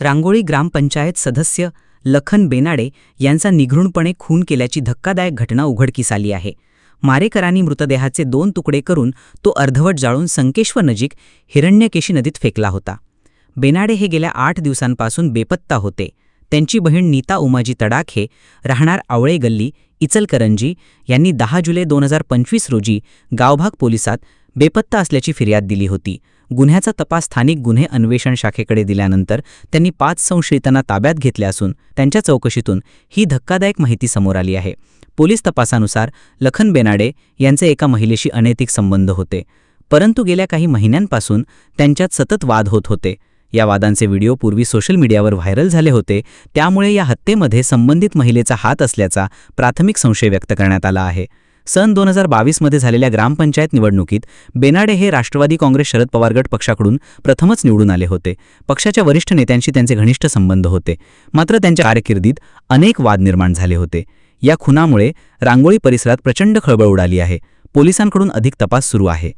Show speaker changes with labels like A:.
A: रांगोळी ग्रामपंचायत सदस्य लखन बेनाडे यांचा निघृणपणे खून केल्याची धक्कादायक घटना उघडकीस आली आहे. मारेकरांनी मृतदेहाचे दोन तुकडे करून तो अर्धवट जाळून संकेश्वर नजीक हिरण्यकेशी नदीत फेकला होता. बेनाडे हे गेल्या आठ दिवसांपासून बेपत्ता होते. त्यांची बहीण नीता उमाजी तडाखे राहणार आवळे गल्ली इचलकरंजी यांनी दहा जुलै दोन हजार पंचवीस रोजी गावभाग पोलिसात बेपत्ता असल्याची फिर्याद दिली होती. गुन्ह्याचा तपास स्थानिक गुन्हे अन्वेषण शाखेकडे दिल्यानंतर त्यांनी पाच संशयितांना ताब्यात घेतले असून त्यांच्या चौकशीतून ही धक्कादायक माहिती समोर आली आहे. पोलीस तपासानुसार लखन बेनाडे यांचे एका महिलेशी अनैतिक संबंध होते. परंतु गेल्या काही महिन्यांपासून त्यांच्यात सतत वाद होत होते. या वादांचे व्हिडिओ पूर्वी सोशल मीडियावर व्हायरल झाले होते. त्यामुळे या हत्येमध्ये संबंधित महिलेचा हात असल्याचा प्राथमिक संशय व्यक्त करण्यात आला आहे. सन दोन हजार बावीसमध्ये झालेल्या ग्रामपंचायत निवडणुकीत बेनाडे हे राष्ट्रवादी काँग्रेस शरद पवार गट पक्षाकडून प्रथमच निवडून आले होते. पक्षाच्या वरिष्ठ नेत्यांशी त्यांचे घनिष्ठ संबंध होते. मात्र त्यांच्या कारकिर्दीत अनेक वाद निर्माण झाले होते. या खुनामुळे रांगोळी परिसरात प्रचंड खळबळ उडाली आहे. पोलिसांकडून अधिक तपास सुरू आहे.